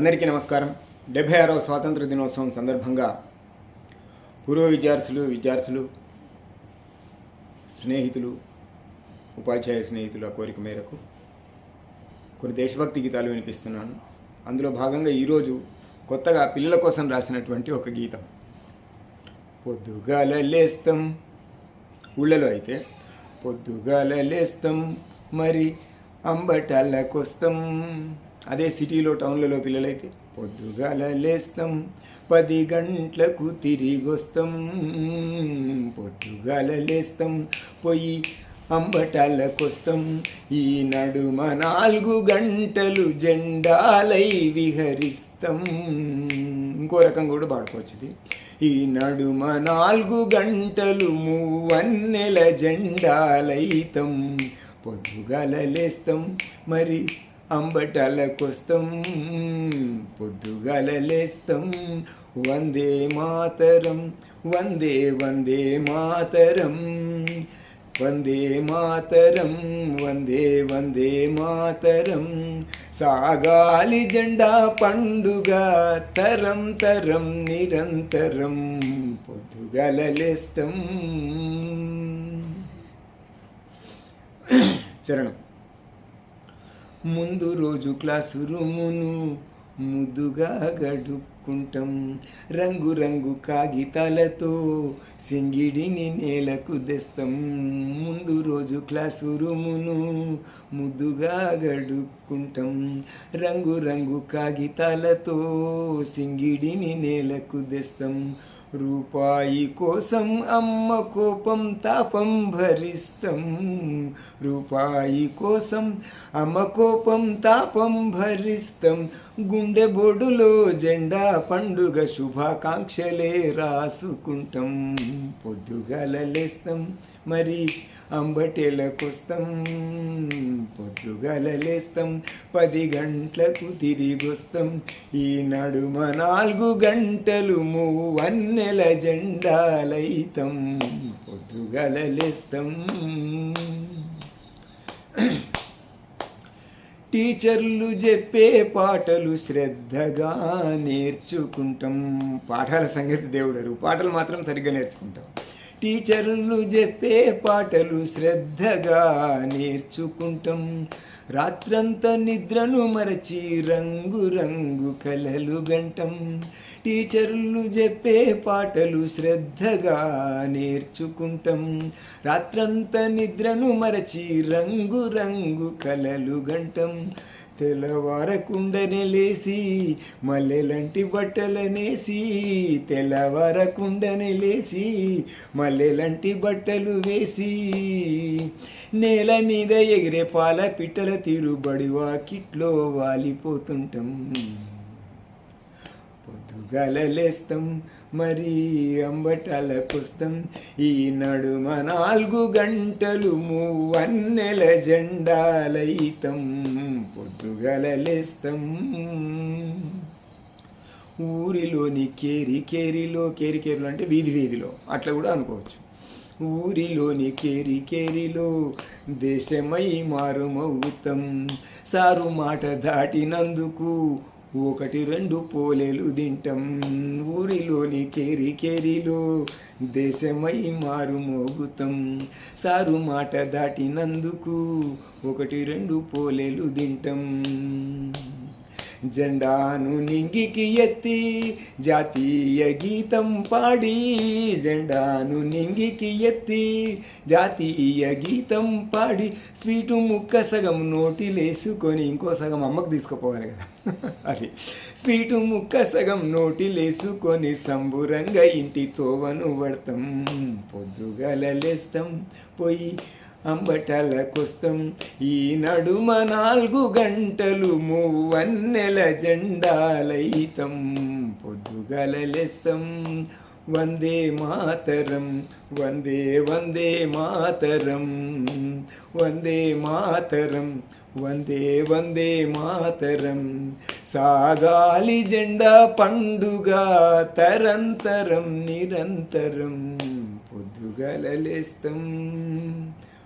అందరికీ నమస్కారం. డెబ్బై ఆరవ స్వాతంత్ర దినోత్సవం సందర్భంగా పూర్వ విద్యార్థులు విద్యార్థులు స్నేహితులు ఉపాధ్యాయ స్నేహితుల కోరిక మేరకు కొన్ని దేశభక్తి గీతాలు వినిపిస్తున్నాను. అందులో భాగంగా ఈరోజు కొత్తగా పిల్లల కోసం రాసినటువంటి ఒక గీతం. పొద్దుగాల లేస్తాం ఊళ్ళలో అయితే పొద్దుగాల లేస్తాం మరి అంబటాలకొస్తాం అదే సిటీలో టౌన్లలో పిల్లలైతే పొద్దుగాల లేస్తాం పది గంటలకు తిరిగి వస్తాం పొద్దుగాల లేస్తాం పోయి అంబటాలకొస్తాం. ఈ నడుమ నాలుగు గంటలు జెండాలై విహరిస్తాం. ఇంకో రకం కూడా పాడుకోవచ్చుది ఈ నడుమ నాలుగు గంటలు మూవన్నెల జెండాలైతం. పొద్దుగాల లేస్తాం మరి అంబటాలకొస్తాం పొద్దుగల లేస్తాం వందే మాతరం వందే వందే మాతరం. వందే మాతరం వందే వందే మాతరం. సాగాలి జెండా పండుగ తరం తరం నిరంతరం పొద్దుగల లేస్తాం చరణం. ముందు రోజు క్లాసు రూమును ముద్దుగా గడుపుకుంటాం రంగురంగు కాగితాలతో సింగిడిని నేలకు తెస్తాం. ముందు రోజు క్లాసు రూమును ముద్దుగా గడుపుకుంటాం రంగురంగు కాగితాలతో సింగిడిని నేలకు తెస్తాం. రూపాయి కోసం అమ్మ కోపం తాపం భరిస్తం. రూపాయి కోసం అమ్మ కోపం తాపం భరిస్తం. గుండె బొడులో జెండా పండుగ శుభాకాంక్షలే రాసుకుంటాం. పొద్దుగల లేస్తాం. మరి అంబటెలకొస్తాం పొద్దుగలలేస్తాం పది గంటలకు తిరిగి వస్తాం ఈ నడుమ నాలుగు గంటలు మూవన్నెల జెండాలైతం పొద్దుగలలేస్తాం. టీచర్లు చెప్పే పాటలు శ్రద్ధగా నేర్చుకుంటాం. పాఠాల సంగతి దేవుడరు. పాటలు మాత్రం సరిగ్గా నేర్చుకుంటాం. టీచర్లు చెప్పే పాటలు శ్రద్ధగా నేర్చుకుంటాం. రాత్రంతా నిద్రను మరచి రంగు రంగు కలలు గంటం. టీచర్లు చెప్పే పాటలు శ్రద్ధగా నేర్చుకుంటాం. రాత్రంతా నిద్రను మరచి రంగు రంగు కలలు గంటం. తెల్లవారకుండనే లేసి మల్లెలంటి బట్టలనేసి తెల్లవారకుండనే లేసి మల్లెలంటి బట్టలు వేసి. నేల మీద ఎగిరే పాల పిట్టల తీరుబడి వాకిట్లో వాలిపోతుంటాం. పొద్దుగలలేస్తాం మరి అంబటాలకొస్తాం ఈ నడుమ నాలుగు గంటలు మూవన్నెల జెండాలైతం. పొద్దుగలలేస్తాం ఊరిలోని కేరి కేరిలో కేరి కేరిలో అంటే వీధి వీధిలో. అట్లా కూడా అనుకోవచ్చు. ఊరిలోని కేరి కేరిలో దేశమై మారుమవుతాం సారు మాట దాటినందుకు ఒకటి రెండు పోలేలు తింటాం. ఊరిలోని కేరి కేరిలో దేశమై మారు మోగుతాం సారు మాట దాటినందుకు ఒకటి రెండు పోలేలు తింటాం. జెండాను నింగికి ఎత్తి జాతీయ గీతం పాడి జెండాను నింగికి ఎత్తి జాతీయ గీతం పాడి స్వీటు ముక్క సగం నోటిలేసుకొని ఇంకో సగం అమ్మకు తీసుకుపోవాలి కదా. అది. స్వీటు ముక్క సగం నోటిలేసుకొని సంబురంగా ఇంటి తోవను పడతాం పొద్దుగల లేస్తాం పోయి అంబటల అంబటాలకొస్తాం ఈ నడుమ నాలుగు గంటలు మూవన్నెల జెండాలైతం పొద్దుగలలేస్తం వందే మాతరం. వందే వందే మాతరం. వందే మాతరం. వందే వందే మాతరం. సాగాలి జెండా పండుగ తరంతరం నిరంతరం. పొద్దుగలలేస్తం